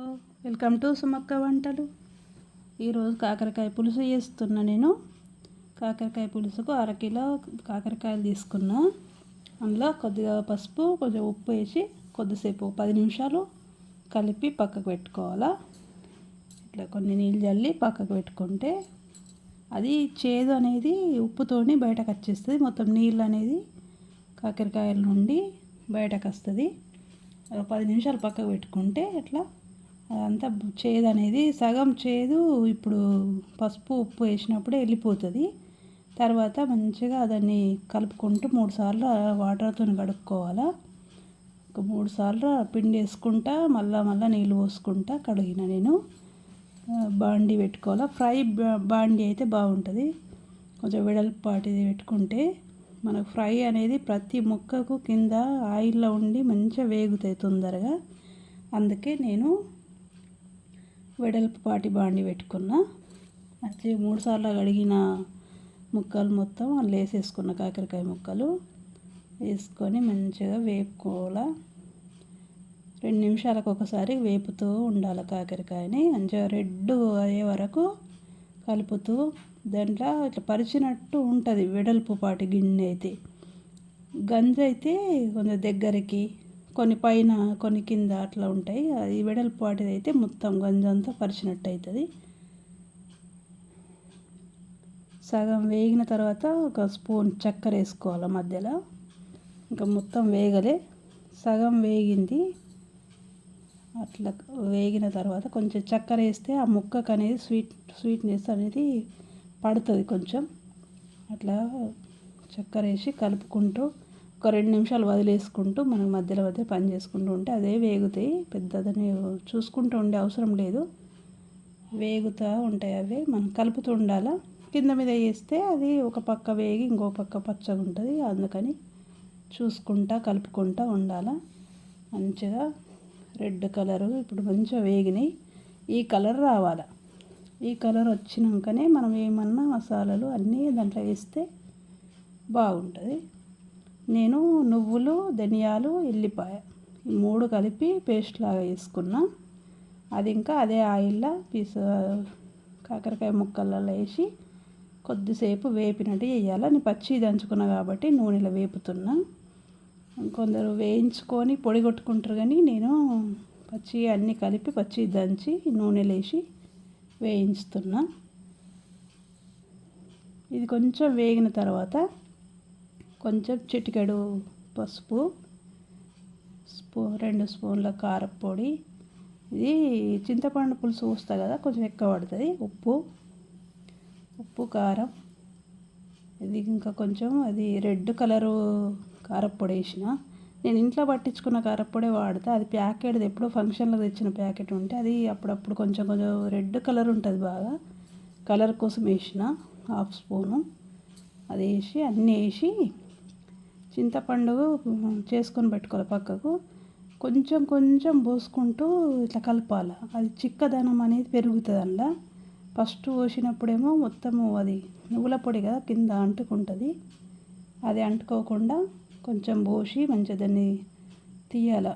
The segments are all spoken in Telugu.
వెల్కమ్ టు సుమక్క వంటలు. ఈరోజు కాకరకాయ పులుసు చేస్తున్నా నేను. కాకరకాయ పులుసుకు అరకిలో కాకరకాయలు తీసుకున్నా. అందులో కొద్దిగా పసుపు కొంచెం ఉప్పు వేసి కొద్దిసేపు పది నిమిషాలు కలిపి పక్కకు పెట్టుకోవాలా. ఇట్లా కొన్ని నీళ్ళు చల్లి పక్కకు పెట్టుకుంటే అది చేదు అనేది ఉప్పుతోని బయటకు వచ్చేస్తుంది. మొత్తం నీళ్ళు అనేది కాకరకాయల నుండి బయటకు వస్తుంది. పది నిమిషాలు పక్కకు పెట్టుకుంటే ఇట్లా అదంతా చేదు అనేది సగం చేదు ఇప్పుడు పసుపు ఉప్పు వేసినప్పుడే వెళ్ళిపోతుంది. తర్వాత మంచిగా దాన్ని కలుపుకుంటూ మూడు సార్లు వాటర్తో కడుక్కోవాలా. ఒక మూడు సార్లు పిండి వేసుకుంటా మళ్ళా మళ్ళీ నీళ్ళు పోసుకుంటా కడిగిన నేను. బాండి పెట్టుకోవాలా. ఫ్రై బాండి అయితే బాగుంటుంది. కొంచెం వెడల్పాటిది పెట్టుకుంటే మనకు ఫ్రై అనేది ప్రతి ముక్కకు కింద ఆయిల్లో ఉండి మంచిగా వేగుతాయి తొందరగా. అందుకే నేను వెడల్పు పాటి బాండి పెట్టుకున్న మంచి మూడు సార్లు కడిగిన ముక్కలు మొత్తం అందులో వేసేసుకున్న కాకరకాయ ముక్కలు వేసుకొని మంచిగా వేపుకోవాలా. రెండు నిమిషాలకు ఒకసారి వేపుతూ ఉండాలి కాకరకాయని. మంచిగా రెడ్ అయ్యే వరకు కలుపుతూ దాంట్లో ఇట్లా పరిచినట్టు ఉంటుంది వెడల్పు పాటి గిన్నె అయితే. గంజ అయితే కొంచెం దగ్గరికి కొన్ని పైన కొన్ని కింద అట్లా ఉంటాయి. అది వెడల్పు వాటిది అయితే మొత్తం గంజంతా పరిచినట్టు అవుతుంది సగం వేగిన తర్వాత ఒక స్పూన్ చక్కెర వేసుకోవాలి మధ్యలో. ఇంకా మొత్తం వేగలే. సగం వేగింది. అట్లా వేగిన తర్వాత కొంచెం చక్కెర వేస్తే ఆ ముక్కకు అనేది స్వీట్ స్వీట్నెస్ అనేది పడుతుంది కొంచెం. అట్లా చక్కెర వేసి కలుపుకుంటూ ఒక రెండు నిమిషాలు వదిలేసుకుంటూ మనం మధ్యలో మధ్య పని చేసుకుంటూ ఉంటే అదే వేగుతాయి. పెద్దదని చూసుకుంటూ ఉండే అవసరం లేదు. వేగుతూ ఉంటాయి అవి. మనం కలుపుతూ ఉండాలా? కింద మీద వేస్తే అది ఒక పక్క వేగి ఇంకో పక్క పచ్చగా ఉంటుంది. అందుకని చూసుకుంటా కలుపుకుంటా ఉండాలా? మంచిగా రెడ్ కలరు ఇప్పుడు మంచిగా వేగినాయి. ఈ కలర్ రావాలి? ఈ కలర్ వచ్చినాకనే మనం ఏమన్నా మసాలాలు అన్నీ దాంట్లో వేస్తే బాగుంటుంది. నేను నువ్వులు ధనియాలు ఎల్లిపాయ ఈ మూడు కలిపి పేస్ట్ లాగా వేసుకున్నా అది ఇంకా అదే ఆయిల్లో పీస్ కాకరకాయ ముక్కలలో వేసి కొద్దిసేపు వేపినట్టు వేయాలి నేను పచ్చి దంచుకున్నా కాబట్టి నూనెలో వేపుతున్నా. కొందరు వేయించుకొని పొడి కొట్టుకుంటారు కానీ నేను పచ్చి అన్నీ కలిపి పచ్చి దంచి నూనెలో వేసి వేయించుతున్నా. ఇది కొంచెం వేగిన తర్వాత కొంచెం చిటికెడు పసుపు స్పూ రెండు స్పూన్ల కారపొడి ఇది చింతపండు పులుసు పోస్తా కదా కొంచెం ఎక్కువ పడుతుంది. ఉప్పు ఉప్పు కారం. ఇది ఇంకా కొంచెం అది రెడ్ కలరు కారపొడి వేసిన. నేను ఇంట్లో పట్టించుకున్న కారపొడే వాడతా. అది ప్యాకెట్ ఎప్పుడో ఫంక్షన్లో తెచ్చిన ప్యాకెట్ ఉంటే అది అప్పుడప్పుడు కొంచెం కొంచెం రెడ్ కలర్ ఉంటుంది బాగా. కలర్ కోసం వేసిన హాఫ్ స్పూను. అది వేసి అన్నీ వేసి చింతపండు చేసుకొని పెట్టుకోవాలి పక్కకు. కొంచెం కొంచెం పోసుకుంటూ ఇట్లా కలపాలి. అది చిక్కదనం అనేది పెరుగుతుంది అందులో ఫస్ట్ పోసినప్పుడేమో మొత్తము అది నువ్వుల పొడి కదా కింద అంటుకుంటుంది. అది అంటుకోకుండా కొంచెం పోసి మంచిగా దాన్ని తీయాల.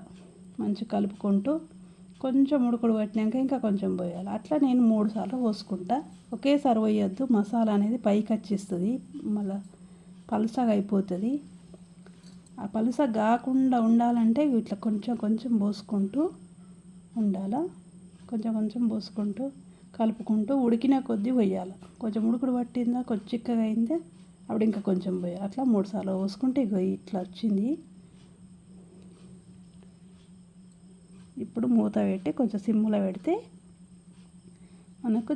మంచిగా కలుపుకుంటూ కొంచెం ఉడుకుడు పట్టినాక ఇంకా కొంచెం పోయాలి. అట్లా నేను మూడు సార్లు పోసుకుంటా. ఒకేసారి పోయొద్దు. మసాలా అనేది పైకి వచ్చేస్తుంది. మళ్ళీ పలుసగా అయిపోతుంది. ఆ పలుస కాకుండా ఉండాలంటే ఇట్లా కొంచెం కొంచెం పోసుకుంటూ ఉండాల? కొంచెం కొంచెం పోసుకుంటూ కలుపుకుంటూ ఉడికిన కొద్దీ పోయాలి? కొంచెం ఉడుకుడు పట్టిందా? కొంచెం చిక్కగా అయిందా? అప్పుడు ఇంకా కొంచెం పోయాలి? అట్లా మూడు సార్లు పోసుకుంటే ఇగో ఇట్లా వచ్చింది. ఇప్పుడు మూత పెట్టి కొంచెం సిమ్ములో పెడితే మనకు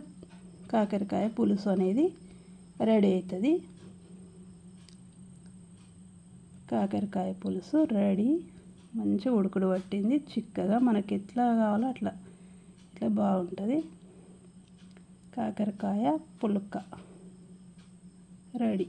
కాకరకాయ పులుసు అనేది రెడీ అవుతుంది. కాకరకాయ పులుసు రెడీ. మంచిగా ఉడుకుడు పట్టింది. చిక్కగా మనకి ఎట్లా కావాలో అట్లా. ఇట్లా బాగుంటుంది. కాకరకాయ పులుక రెడీ.